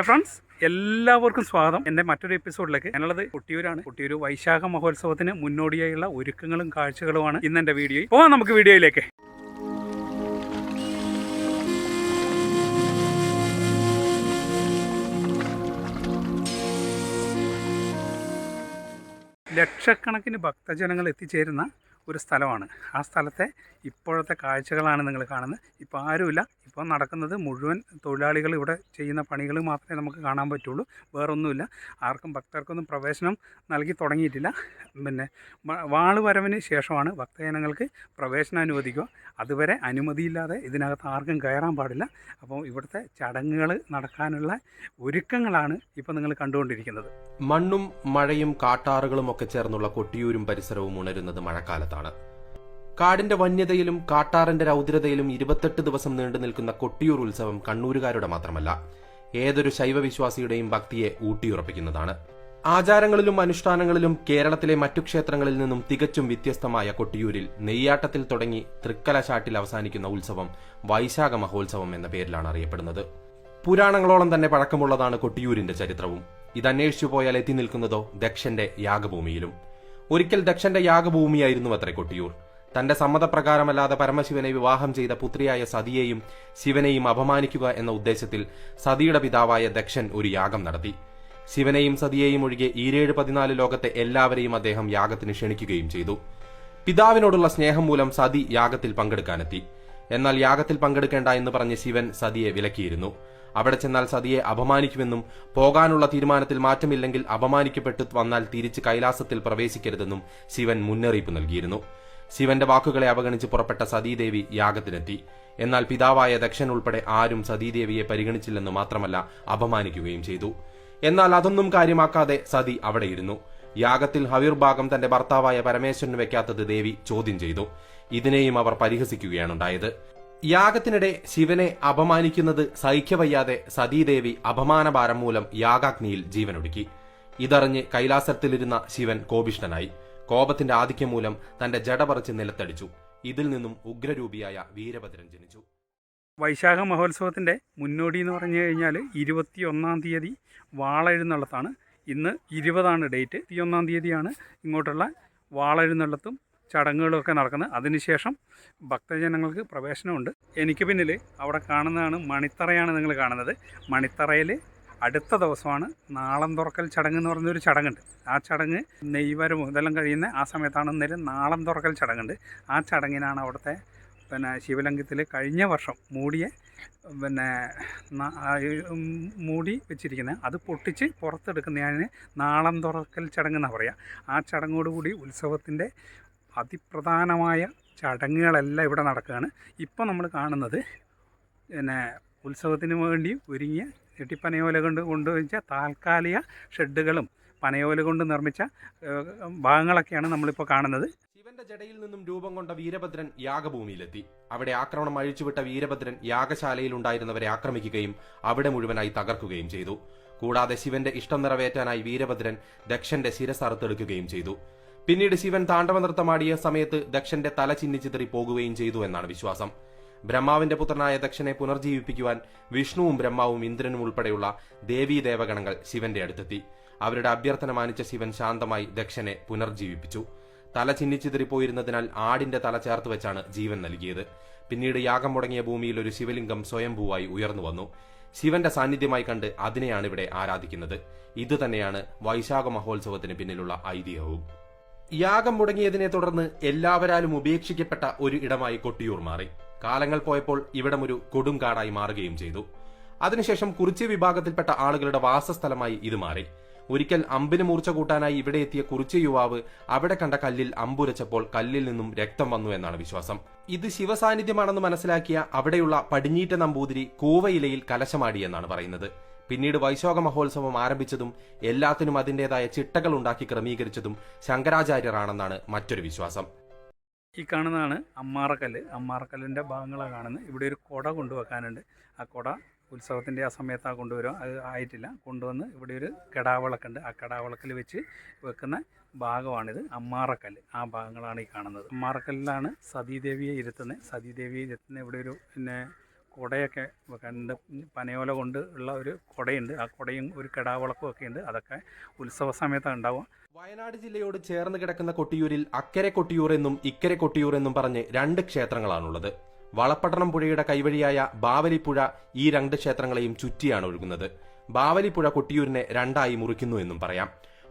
Hi friends എല്ലാവർക്കും സ്വാഗതം. എന്റെ മറ്റൊരു എപ്പിസോഡിലേക്ക് ഞാനുള്ളത് കൊട്ടിയൂരാണ്. കൊട്ടിയൂർ വൈശാഖ മഹോത്സവത്തിന് മുന്നോടിയായുള്ള ഒരുക്കങ്ങളും കാഴ്ചകളുമാണ് ഇന്ന് എന്റെ വീഡിയോയിൽ. പോവാം നമുക്ക് വീഡിയോയിലേക്ക്. ലക്ഷക്കണക്കിന് ഭക്തജനങ്ങൾ എത്തിച്ചേരുന്ന ഒരു സ്ഥലമാണ്. ആ സ്ഥലത്തെ ഇപ്പോഴത്തെ കാഴ്ചകളാണ് നിങ്ങൾ കാണുന്നത്. ഇപ്പോൾ ആരുമില്ല. ഇപ്പോൾ നടക്കുന്നത് മുഴുവൻ തൊഴിലാളികൾ ഇവിടെ ചെയ്യുന്ന പണികൾ മാത്രമേ നമുക്ക് കാണാൻ പറ്റുള്ളൂ. വേറൊന്നുമില്ല. ആർക്കും ഭക്തർക്കൊന്നും പ്രവേശനം നൽകി തുടങ്ങിയിട്ടില്ല. പിന്നെ വ- വാൾ വരവിന് ശേഷമാണ് ഭക്തജനങ്ങൾക്ക് പ്രവേശനം അനുവദിക്കുക. അതുവരെ അനുമതിയില്ലാതെ ഇതിനകത്ത് ആർക്കും കയറാൻ പാടില്ല. അപ്പോൾ ഇവിടുത്തെ ചടങ്ങുകൾ നടക്കാനുള്ള ഒരുക്കങ്ങളാണ് ഇപ്പോൾ നിങ്ങൾ കണ്ടുകൊണ്ടിരിക്കുന്നത്. മണ്ണും മഴയും കാട്ടാറുകളും ഒക്കെ ചേർന്നുള്ള കൊട്ടിയൂരും പരിസരവും ഉണരുന്നത് മഴക്കാലത്താണ് കാടിന്റെ വന്യതയിലും കാട്ടാറിന്റെ രൗദ്രതയിലും ഇരുപത്തെട്ട് ദിവസം നീണ്ടു നിൽക്കുന്ന കൊട്ടിയൂർ ഉത്സവം കണ്ണൂരുകാരുടെ മാത്രമല്ല ഏതൊരു ശൈവവിശ്വാസിയുടെയും ഭക്തിയെ ഊട്ടിയുറപ്പിക്കുന്നതാണ്. ആചാരങ്ങളിലും അനുഷ്ഠാനങ്ങളിലും കേരളത്തിലെ മറ്റു ക്ഷേത്രങ്ങളിൽ നിന്നും തികച്ചും വ്യത്യസ്തമായ കൊട്ടിയൂരിൽ നെയ്യാട്ടത്തിൽ തുടങ്ങി തൃക്കലശാട്ടിൽ അവസാനിക്കുന്ന ഉത്സവം വൈശാഖ മഹോത്സവം എന്ന പേരിലാണ് അറിയപ്പെടുന്നത്. പുരാണങ്ങളോളം തന്നെ പഴക്കമുള്ളതാണ് കൊട്ടിയൂരിന്റെ ചരിത്രവും. ഇതന്വേഷിച്ചു പോയാൽ എത്തി നിൽക്കുന്നതോ ദക്ഷന്റെ യാഗഭൂമിയിലും. ഒരിക്കൽ ദക്ഷന്റെ യാഗഭൂമിയായിരുന്നു അത്രേ കൊട്ടിയൂർ തന്റെ സമ്മതപ്രകാരമല്ലാതെ പരമശിവനെ വിവാഹം ചെയ്ത പുത്രിയായ സതിയെയും ശിവനെയും അപമാനിക്കുക എന്ന ഉദ്ദേശത്തിൽ സതിയുടെ പിതാവായ ദക്ഷൻ ഒരു യാഗം നടത്തി. ശിവനെയും സതിയെയും ഒഴികെ ഈരേഴ് പതിനാല് ലോകത്തെ എല്ലാവരെയും അദ്ദേഹം യാഗത്തിന് ക്ഷണിക്കുകയും ചെയ്തു. പിതാവിനോടുള്ള സ്നേഹം മൂലം സതി യാഗത്തിൽ പങ്കെടുക്കാനെത്തി. എന്നാൽ യാഗത്തിൽ പങ്കെടുക്കേണ്ട എന്ന് പറഞ്ഞ് ശിവൻ സതിയെ വിലക്കിയിരുന്നു. അവിടെ ചെന്നാൽ സതിയെ അപമാനിക്കുമെന്നും പോകാനുള്ള തീരുമാനത്തിൽ മാറ്റമില്ലെങ്കിൽ അപമാനിക്കപ്പെട്ടു വന്നാൽ തിരിച്ച് കൈലാസത്തിൽ പ്രവേശിക്കരുതെന്നും ശിവൻ മുന്നറിയിപ്പ് നൽകിയിരുന്നു. ശിവന്റെ വാക്കുകളെ അവഗണിച്ച് പുറപ്പെട്ട സതീദേവി യാഗത്തിനെത്തി. എന്നാൽ പിതാവായ ദക്ഷൻ ഉൾപ്പെടെ ആരും സതീദേവിയെ പരിഗണിച്ചില്ലെന്ന് മാത്രമല്ല അപമാനിക്കുകയും ചെയ്തു. എന്നാൽ അതൊന്നും കാര്യമാക്കാതെ സതി അവിടെയിരുന്നു. യാഗത്തിൽ ഹവിർഭാഗം തന്റെ ഭർത്താവായ പരമേശ്വരന് വെക്കാത്തത് ദേവി ചോദ്യം ചെയ്തു. ഇതിനെയും അവർ പരിഹസിക്കുകയാണുണ്ടായത് യാഗത്തിനിടെ ശിവനെ അപമാനിക്കുന്നത് സഹിക്കവയ്യാതെ സതീദേവി അപമാനഭാരം മൂലം യാഗാഗ്നിയിൽ ജീവനൊടുക്കി. ഇതറിഞ്ഞ് കൈലാസത്തിലിരുന്ന ശിവൻ കോപിഷ്ഠനായി. കോപത്തിന്റെ ആധിക്യം മൂലം തന്റെ ജട പറിച്ച് നിലത്തടിച്ചു. ഇതിൽ നിന്നും ഉഗ്രരൂപിയായ വീരഭദ്രൻ ജനിച്ചു. വൈശാഖ മഹോത്സവത്തിന്റെ മുന്നോടി എന്ന് പറഞ്ഞു കഴിഞ്ഞാൽ ഇരുപത്തി ഒന്നാം തീയതി വാളെഴുന്നള്ളത്താണ്. ഇന്ന് ഇരുപതാണ് ഡേറ്റ്. ഇരുപത്തിയൊന്നാം തീയതിയാണ് ഇങ്ങോട്ടുള്ള വാളെഴുന്നള്ളത്തും ചടങ്ങുകളൊക്കെ നടക്കുന്നത്. അതിനുശേഷം ഭക്തജനങ്ങൾക്ക് പ്രവേശനമുണ്ട്. എനിക്ക് പിന്നിൽ അവിടെ കാണുന്നതാണ് മണിത്തറയാണ് നിങ്ങൾ കാണുന്നത്. മണിത്തറയിൽ അടുത്ത ദിവസമാണ് നാളം തുറക്കൽ ചടങ്ങ് എന്ന് പറഞ്ഞൊരു ചടങ്ങുണ്ട്. ആ ചടങ്ങ് നെയ്വരവും ഇതെല്ലാം കഴിയുന്ന ആ സമയത്താണ് അന്നേരം നാളം തുറക്കൽ ചടങ്ങുണ്ട്. ആ ചടങ്ങിനാണ് അവിടുത്തെ പിന്നെ ശിവലിംഗത്തിൽ കഴിഞ്ഞ വർഷം മൂടിയ പിന്നെ മൂടി വെച്ചിരിക്കുന്നത് അത് പൊട്ടിച്ച് പുറത്തെടുക്കുന്നതിന് നാളം തുറക്കൽ ചടങ്ങ് എന്നാണ് പറയുക ആ ചടങ്ങോടുകൂടി ഉത്സവത്തിന്റെ അതിപ്രധാനമായ ചടങ്ങുകളെല്ലാം ഇവിടെ നടക്കുകയാണ്. ഇപ്പോൾ നമ്മൾ കാണുന്നത് പിന്നെ ഉത്സവത്തിന് വേണ്ടി ഒരുങ്ങിയ ചെട്ടിപ്പനയോല കൊണ്ട് കൊണ്ടുവച്ച താൽക്കാലിക ഷെഡുകളും പനയോല കൊണ്ട് നിർമ്മിച്ച ഭാഗങ്ങളൊക്കെയാണ് നമ്മളിപ്പോൾ കാണുന്നത്. ശിവന്റെ ജടയിൽ നിന്നും രൂപം കൊണ്ട വീരഭദ്രൻ യാഗഭൂമിയിലെത്തി. അവിടെ ആക്രമണം അഴിച്ചുവിട്ട വീരഭദ്രൻ യാഗശാലയിൽ ഉണ്ടായിരുന്നവരെ ആക്രമിക്കുകയും അവിടെ മുഴുവനായി തകർക്കുകയും ചെയ്തു. കൂടാതെ ശിവന്റെ ഇഷ്ടം നിറവേറ്റാനായി വീരഭദ്രൻ ദക്ഷന്റെ ശിരസ് അറുത്തെടുക്കുകയും ചെയ്തു. പിന്നീട് ശിവൻ താണ്ഡവ നൃത്തമാടിയ സമയത്ത് ദക്ഷന്റെ തല ചിന്നിച്ചിതറി പോകുകയും ചെയ്തു എന്നാണ് വിശ്വാസം. ബ്രഹ്മാവിന്റെ പുത്രനായ ദക്ഷനെ പുനർജീവിപ്പിക്കുവാൻ വിഷ്ണുവും ബ്രഹ്മാവും ഇന്ദ്രനും ഉൾപ്പെടെയുള്ള ദേവീ ദേവഗണങ്ങൾ ശിവന്റെ അടുത്തെത്തി. അവരുടെ അഭ്യർത്ഥന മാനിച്ച ശിവൻ ശാന്തമായി ദക്ഷനെ പുനർജീവിപ്പിച്ചു. തല ചിന്നിച്ചിതറിപ്പോയിരുന്നതിനാൽ ആടിന്റെ തല ചേർത്ത് വെച്ചാണ് ജീവൻ നൽകിയത്. പിന്നീട് യാഗം മുടങ്ങിയ ഭൂമിയിൽ ഒരു ശിവലിംഗം സ്വയംഭൂവായി ഉയർന്നു വന്നു. ശിവന്റെ സാന്നിധ്യമായി കണ്ട് അതിനെയാണ് ഇവിടെ ആരാധിക്കുന്നത്. ഇത് തന്നെയാണ് വൈശാഖ മഹോത്സവത്തിന് പിന്നിലുള്ള ഐതിഹ്യവും. യാഗം മുടങ്ങിയതിനെ തുടർന്ന് എല്ലാവരാലും ഉപേക്ഷിക്കപ്പെട്ട ഒരു ഇടമായി കൊട്ടിയൂർ മാറി. കാലങ്ങൾ പോയപ്പോൾ ഇവിടം ഒരു കൊടുങ്കാടായി മാറുകയും ചെയ്തു. അതിനുശേഷം കുറിച്ചി വിഭാഗത്തിൽപ്പെട്ട ആളുകളുടെ വാസസ്ഥലമായി ഇത് മാറി. ഒരിക്കൽ അമ്പിന് മൂർച്ച കൂട്ടാനായി ഇവിടെ എത്തിയ കുറിച്ചി യുവാവ് അവിടെ കണ്ട കല്ലിൽ അമ്പുരച്ചപ്പോൾ കല്ലിൽ നിന്നും രക്തം വന്നു എന്നാണ് വിശ്വാസം. ഇത് ശിവസാന്നിധ്യമാണെന്ന് മനസ്സിലാക്കിയ അവിടെയുള്ള പടിഞ്ഞീറ്റ നമ്പൂതിരി കൂവയിലയിൽ കലശമാടി എന്നാണ് പറയുന്നത്. പിന്നീട് വൈശോക മഹോത്സവം ആരംഭിച്ചതും എല്ലാത്തിനും അതിന്റെതായ ചിട്ടകൾ ഉണ്ടാക്കി ക്രമീകരിച്ചതും ശങ്കരാചാര്യരാണെന്നാണ് മറ്റൊരു വിശ്വാസം. ഈ കാണുന്നതാണ് അമ്മാറക്കല്ല്. അമ്മാറക്കല്ലിന്റെ ഭാഗങ്ങളാണ് കാണുന്നത്. ഇവിടെ ഒരു കുട കൊണ്ടുവെക്കാനുണ്ട്. ആ കുട ഉത്സവത്തിന്റെ ആ സമയത്താണ് കൊണ്ടുവരും അത് ആയിട്ടില്ല. കൊണ്ടുവന്ന് ഇവിടെ ഒരു കെടാവിളക്കുണ്ട് ആ കെടാവിളക്കിൽ വെച്ച് വെക്കുന്ന ഭാഗമാണിത്. അമ്മാറക്കല്ല്. ആ ഭാഗങ്ങളാണ് ഈ കാണുന്നത്. അമ്മാറക്കല്ലിലാണ് സതീദേവിയെ ഇരുത്തുന്നത്. സതീദേവിയെ ഇരുത്തുന്ന ഇവിടെ ഒരു പിന്നെ കുടയൊക്കെ കണ്ട് പനയോല കൊണ്ട് ഉള്ള ഒരു കുടയുണ്ട്. ആ കുടയും ഒരു കിടാവിളക്കും ഒക്കെ ഉണ്ട്. അതൊക്കെ ഉത്സവ സമയത്താണ് ഉണ്ടാവുക. വയനാട് ജില്ലയോട് ചേർന്ന് കിടക്കുന്ന കൊട്ടിയൂരിൽ അക്കരെ കൊട്ടിയൂർ എന്നും ഇക്കരെ കൊട്ടിയൂർ എന്നും പറഞ്ഞ് രണ്ട് ക്ഷേത്രങ്ങളാണുള്ളത്. വളപ്പട്ടണം പുഴയുടെ കൈവഴിയായ ബാവലിപ്പുഴ ഈ രണ്ട് ക്ഷേത്രങ്ങളെയും ചുറ്റിയാണ് ഒഴുകുന്നത്. ബാവലിപ്പുഴ കൊട്ടിയൂരിനെ രണ്ടായി മുറിക്കുന്നു എന്നും പറയാം.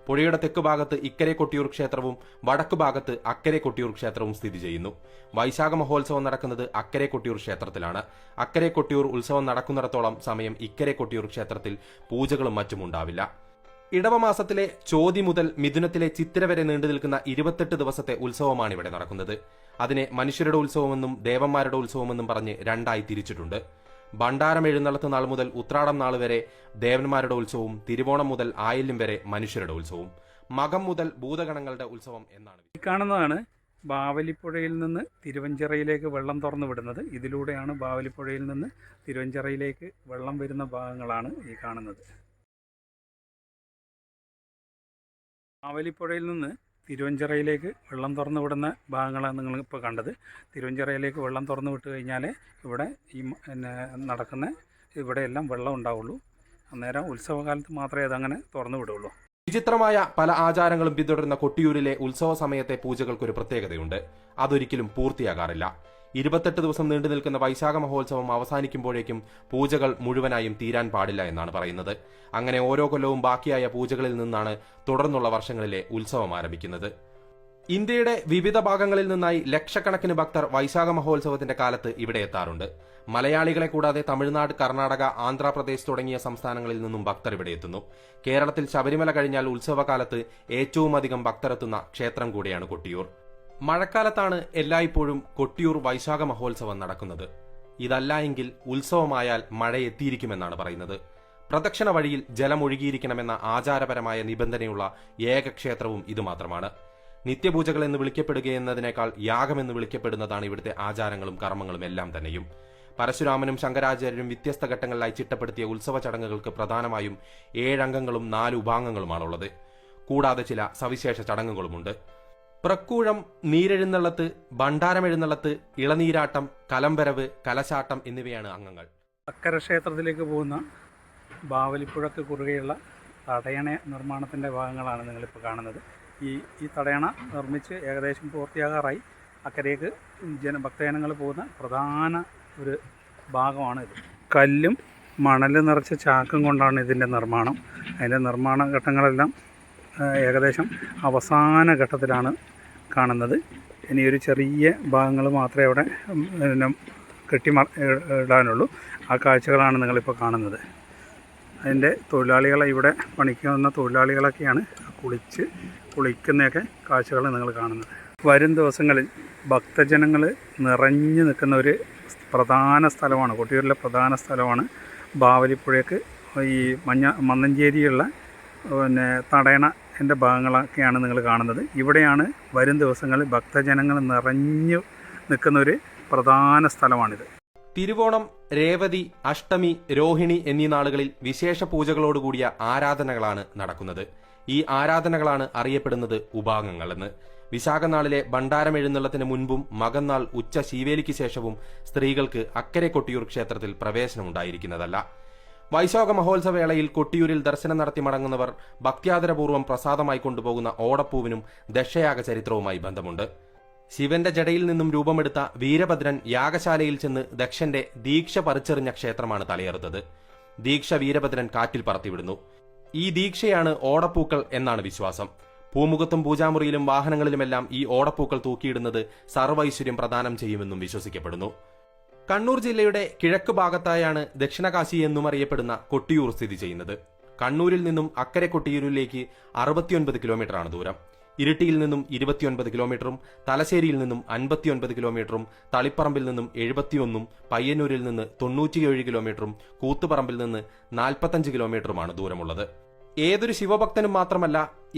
പുഴയുടെ തെക്ക് ഭാഗത്ത് ഇക്കരെ കൊട്ടിയൂർ ക്ഷേത്രവും വടക്ക് ഭാഗത്ത് അക്കരെ കൊട്ടിയൂർ ക്ഷേത്രവും സ്ഥിതി ചെയ്യുന്നു. വൈശാഖ മഹോത്സവം നടക്കുന്നത് അക്കരെ കൊട്ടിയൂർ ക്ഷേത്രത്തിലാണ്. അക്കരെ കൊട്ടിയൂർ ഉത്സവം നടക്കുന്നിടത്തോളം സമയം ഇക്കരെ കൊട്ടിയൂർ ക്ഷേത്രത്തിൽ പൂജകളും മറ്റും ഉണ്ടാവില്ല. ഇടവമാസത്തിലെ ചോതി മുതൽ മിഥുനത്തിലെ ചിത്തിര വരെ നീണ്ടു നിൽക്കുന്ന ഇരുപത്തെട്ട് ദിവസത്തെ ഉത്സവമാണ് ഇവിടെ നടക്കുന്നത്. അതിനെ മനുഷ്യരുടെ ഉത്സവമെന്നും ദേവന്മാരുടെ ഉത്സവമെന്നും പറഞ്ഞ് രണ്ടായി തിരിച്ചിട്ടുണ്ട്. ഭണ്ഡാരം എഴുന്നള്ളത്ത് നാൾ മുതൽ ഉത്രാടം നാൾ വരെ ദേവന്മാരുടെ ഉത്സവവും തിരുവോണം മുതൽ ആയില്യം വരെ മനുഷ്യരുടെ ഉത്സവവും. മകം മുതൽ ഭൂതഗണങ്ങളുടെ ഉത്സവം എന്നാണ് ഈ കാണുന്നതാണ് ബാവലിപ്പുഴയിൽ നിന്ന് തിരുവഞ്ചിറയിലേക്ക് വെള്ളം തുറന്നു വിടുന്നത്. ഇതിലൂടെയാണ് ബാവലിപ്പുഴയിൽ നിന്ന് തിരുവഞ്ചിറയിലേക്ക് വെള്ളം വരുന്ന ഭാഗങ്ങളാണ് ഈ കാണുന്നത്. ബാവലിപ്പുഴയിൽ നിന്ന് തിരുവഞ്ചിറയിലേക്ക് വെള്ളം തുറന്നു വിടുന്ന ഭാഗങ്ങളാണ് നിങ്ങൾ ഇപ്പോൾ കണ്ടത്. തിരുവഞ്ചിറയിലേക്ക് വെള്ളം തുറന്നു വിട്ട് കഴിഞ്ഞാൽ ഇവിടെ ഈ പിന്നെ നടക്കുന്ന ഇവിടെയെല്ലാം വെള്ളം ഉണ്ടാവുള്ളൂ. അന്നേരം ഉത്സവകാലത്ത് മാത്രമേ അതങ്ങനെ തുറന്നു വിടുള്ളൂ വിചിത്രമായ പല ആചാരങ്ങളും പിന്തുടരുന്ന കൊട്ടിയൂരിലെ ഉത്സവ സമയത്തെ പൂജകൾക്കൊരു പ്രത്യേകതയുണ്ട്. അതൊരിക്കലും പൂർത്തിയാകാറില്ല. ഇരുപത്തെട്ട് ദിവസം നീണ്ടു നിൽക്കുന്ന വൈശാഖ മഹോത്സവം അവസാനിക്കുമ്പോഴേക്കും പൂജകൾ മുഴുവനായും തീരാൻ പാടില്ല എന്നാണ് പറയുന്നത്. അങ്ങനെ ഓരോ കൊല്ലവും ബാക്കിയായ പൂജകളിൽ നിന്നാണ് തുടർന്നുള്ള വർഷങ്ങളിലെ ഉത്സവം ആരംഭിക്കുന്നത്. ഇന്ത്യയുടെ വിവിധ ഭാഗങ്ങളിൽ നിന്നായി ലക്ഷക്കണക്കിന് ഭക്തർ വൈശാഖ മഹോത്സവത്തിന്റെ കാലത്ത് ഇവിടെ എത്താറുണ്ട്. മലയാളികളെ കൂടാതെ തമിഴ്നാട് കർണാടക ആന്ധ്രാപ്രദേശ് തുടങ്ങിയ സംസ്ഥാനങ്ങളിൽ നിന്നും ഭക്തർ ഇവിടെ എത്തുന്നു. കേരളത്തിൽ ശബരിമല കഴിഞ്ഞാൽ ഉത്സവകാലത്ത് ഏറ്റവുമധികം ഭക്തരെത്തുന്ന ക്ഷേത്രം കൂടിയാണ് കൊട്ടിയൂർ. മഴക്കാലത്താണ് എല്ലായ്പ്പോഴും കൊട്ടിയൂർ വൈശാഖ മഹോത്സവം നടക്കുന്നത്. ഇതല്ല എങ്കിൽ ഉത്സവമായാൽ മഴ എത്തിയിരിക്കുമെന്നാണ് പറയുന്നത്. പ്രദക്ഷിണ വഴിയിൽ ജലമൊഴുകിയിരിക്കണമെന്ന ആചാരപരമായ നിബന്ധനയുള്ള ഏക ക്ഷേത്രവും ഇത് മാത്രമാണ് നിത്യപൂജകൾ എന്ന് വിളിക്കപ്പെടുകയെന്നതിനേക്കാൾ യാഗമെന്ന് വിളിക്കപ്പെടുന്നതാണ് ഇവിടുത്തെ ആചാരങ്ങളും കർമ്മങ്ങളും എല്ലാം തന്നെയും. പരശുരാമനും ശങ്കരാചാര്യരും വ്യത്യസ്ത ഘട്ടങ്ങളിലായി ചിട്ടപ്പെടുത്തിയ ഉത്സവ ചടങ്ങുകൾക്ക് പ്രധാനമായും ഏഴംഗങ്ങളും നാല് ഉപാംഗങ്ങളുമാണുള്ളത്. കൂടാതെ ചില സവിശേഷ ചടങ്ങുകളുമുണ്ട്. പ്രക്കൂഴം നീരെഴുന്നള്ളത്ത് ഭണ്ഡാരമെഴുന്നള്ളത്ത് ഇളനീരാട്ടം കലംവരവ് കലശാട്ടം എന്നിവയാണ് അംഗങ്ങൾ. അക്കര ക്ഷേത്രത്തിലേക്ക് പോകുന്ന ബാവലിപ്പുഴക്ക് കുറുകെയുള്ള തടയണ നിർമ്മാണത്തിന്റെ ഭാഗങ്ങളാണ് നിങ്ങളിപ്പോൾ കാണുന്നത്. ഈ ഈ തടയണ നിർമ്മിച്ച് ഏകദേശം പൂർത്തിയാകാറായി അക്കരയ്ക്ക് ജന ഭക്തജനങ്ങൾ പോകുന്ന പ്രധാന ഒരു ഭാഗമാണ് ഇത്. കല്ലും മണൽ നിറച്ച ചാക്കും കൊണ്ടാണ് ഇതിന്റെ നിർമ്മാണം. അതിന്റെ നിർമ്മാണ ഘട്ടങ്ങളെല്ലാം ഏകദേശം അവസാന ഘട്ടത്തിലാണ് കാണുന്നത്. ഇനി ഒരു ചെറിയ ഭാഗങ്ങൾ മാത്രമേ അവിടെ പിന്നെ കെട്ടി ഇടാനുള്ളൂ. ആ കാഴ്ചകളാണ് നിങ്ങളിപ്പോൾ കാണുന്നത്. അതിന്റെ തൊഴിലാളികളെ ഇവിടെ പണിക്ക് വന്ന തൊഴിലാളികളൊക്കെയാണ് കുളിച്ച് കുളിക്കുന്നതൊക്കെ കാഴ്ചകൾ നിങ്ങൾ കാണുന്നത്. വരും ദിവസങ്ങളിൽ ഭക്തജനങ്ങൾ നിറഞ്ഞു നിൽക്കുന്ന ഒരു പ്രധാന സ്ഥലമാണ് കൊട്ടിയൂരിലെ പ്രധാന സ്ഥലമാണ് ബാവലിപ്പുഴയ്ക്ക് ഈ മഞ്ഞ മന്നഞ്ചേരിയുള്ള പിന്നെ തടയണ എന്റെ ഭാഗങ്ങളൊക്കെയാണ് നിങ്ങൾ കാണുന്നത്. ഇവിടെയാണ് വരും ദിവസങ്ങളിൽ ഭക്തജനങ്ങൾ നിറഞ്ഞു നിൽക്കുന്ന ഒരു പ്രധാന സ്ഥലമാണിത്. തിരുവോണം രേവതി അഷ്ടമി രോഹിണി എന്നീ നാളുകളിൽ വിശേഷ പൂജകളോടുകൂടിയ ആരാധനകളാണ് നടക്കുന്നത്. ഈ ആരാധനകളാണ് അറിയപ്പെടുന്നത് ഉപാംഗങ്ങളെന്ന്. വിശാഖനാളിലെ ഭണ്ഡാരം എഴുന്നള്ളത്തിന് മുൻപും മകന്നാൾ ഉച്ച ശീവേലിക്ക് ശേഷവും സ്ത്രീകൾക്ക് അക്കരെ കൊട്ടിയൂർ ക്ഷേത്രത്തിൽ പ്രവേശനമുണ്ടായിരിക്കുന്നതല്ല വൈശാഖ മഹോത്സവവേളയിൽ കൊട്ടിയൂരിൽ ദർശനം നടത്തി മടങ്ങുന്നവർ ഭക്ത്യാദരപൂർവം പ്രസാദമായി കൊണ്ടുപോകുന്ന ഓടപ്പൂവിനും ദക്ഷയാഗ ചരിത്രവുമായി ബന്ധമുണ്ട്. ശിവന്റെ ജടയിൽ നിന്നും രൂപമെടുത്ത വീരഭദ്രൻ യാഗശാലയിൽ ചെന്ന് ദക്ഷന്റെ ദീക്ഷ പറിച്ചെറിഞ്ഞ ക്ഷേത്രമാണ് തലയേറുന്നത് ദീക്ഷ വീരഭദ്രൻ കാറ്റിൽ പറത്തിവിടുന്നു. ഈ ദീക്ഷയാണ് ഓടപ്പൂക്കൾ എന്നാണ് വിശ്വാസം. പൂമുഖത്തും പൂജാമുറിയിലും വാഹനങ്ങളിലുമെല്ലാം ഈ ഓടപ്പൂക്കൾ തൂക്കിയിടുന്നത് സർവൈശ്വര്യം പ്രദാനം ചെയ്യുമെന്നും വിശ്വസിക്കപ്പെടുന്നു. കണ്ണൂർ ജില്ലയുടെ കിഴക്ക് ഭാഗത്തായാണ് ദക്ഷിണകാശി എന്നും അറിയപ്പെടുന്ന കൊട്ടിയൂർ സ്ഥിതി ചെയ്യുന്നത്. കണ്ണൂരിൽ നിന്നും അക്കരെ കൊട്ടിയൂരിലേക്ക് അറുപത്തിയൊൻപത് കിലോമീറ്ററാണ് ദൂരം. ഇരിട്ടിയിൽ നിന്നും ഇരുപത്തിയൊൻപത് കിലോമീറ്ററും തലശ്ശേരിയിൽ നിന്നും അൻപത്തിയൊൻപത് കിലോമീറ്ററും തളിപ്പറമ്പിൽ നിന്നും എഴുപത്തിയൊന്നും പയ്യന്നൂരിൽ നിന്ന് തൊണ്ണൂറ്റിയേഴ് കിലോമീറ്ററും കൂത്തുപറമ്പിൽ നിന്ന് നാൽപ്പത്തഞ്ച് കിലോമീറ്ററുമാണ് ദൂരമുള്ളത്. ഏതൊരു ശിവഭക്തനും മാത്രമല്ല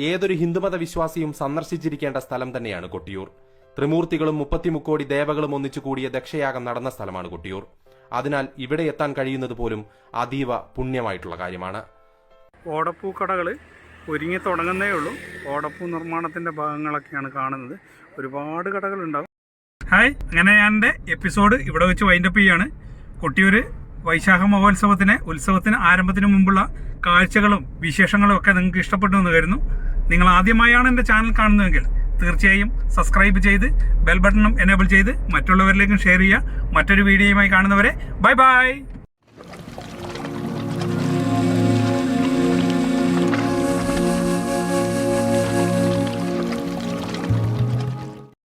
ഏതൊരു ഹിന്ദുമത വിശ്വാസിയും സന്ദർശിച്ചിരിക്കേണ്ട സ്ഥലം തന്നെയാണ് കൊട്ടിയൂർ. ത്രിമൂർത്തികളും മുപ്പത്തിമുക്കോടി ദേവകളും ഒന്നിച്ചു കൂടിയ ദക്ഷയാഗം നടന്ന സ്ഥലമാണ് കൊട്ടിയൂർ. അതിനാൽ ഇവിടെ എത്താൻ കഴിയുന്നത് പോലും അതീവ പുണ്യമായിട്ടുള്ള കാര്യമാണ്. ഓടപ്പൂക്കടകൾ ഒരുങ്ങി തുടങ്ങുന്നേ ഉള്ളൂ. ഓടപ്പൂ നിർമ്മാണത്തിന്റെ ഭാഗങ്ങളൊക്കെയാണ് കാണുന്നത്. ഒരുപാട് കടകളുണ്ടാവും. ഹായ് അങ്ങനെ ഞാൻ എപ്പിസോഡ് ഇവിടെ വെച്ച് വൈൻഡപ്പ് ചെയ്യാണ്. കൊട്ടിയൂർ വൈശാഖ മഹോത്സവത്തിന് ഉത്സവത്തിന് ആരംഭത്തിന് മുമ്പുള്ള കാഴ്ചകളും വിശേഷങ്ങളും ഒക്കെ നിങ്ങൾക്ക് ഇഷ്ടപ്പെട്ടു എന്ന് കരുതുന്നു. നിങ്ങൾ ആദ്യമായാണ് എന്റെ ചാനൽ കാണുന്നതെങ്കിൽ തീർച്ചയായും സബ്സ്ക്രൈബ് ചെയ്ത് ബെൽ ബട്ടണും എനേബിൾ ചെയ്ത് മറ്റുള്ളവരിലേക്കും ഷെയർ ചെയ്യുക. മറ്റൊരു വീഡിയോയുമായി കാണുന്നവരെ ബൈ ബൈ!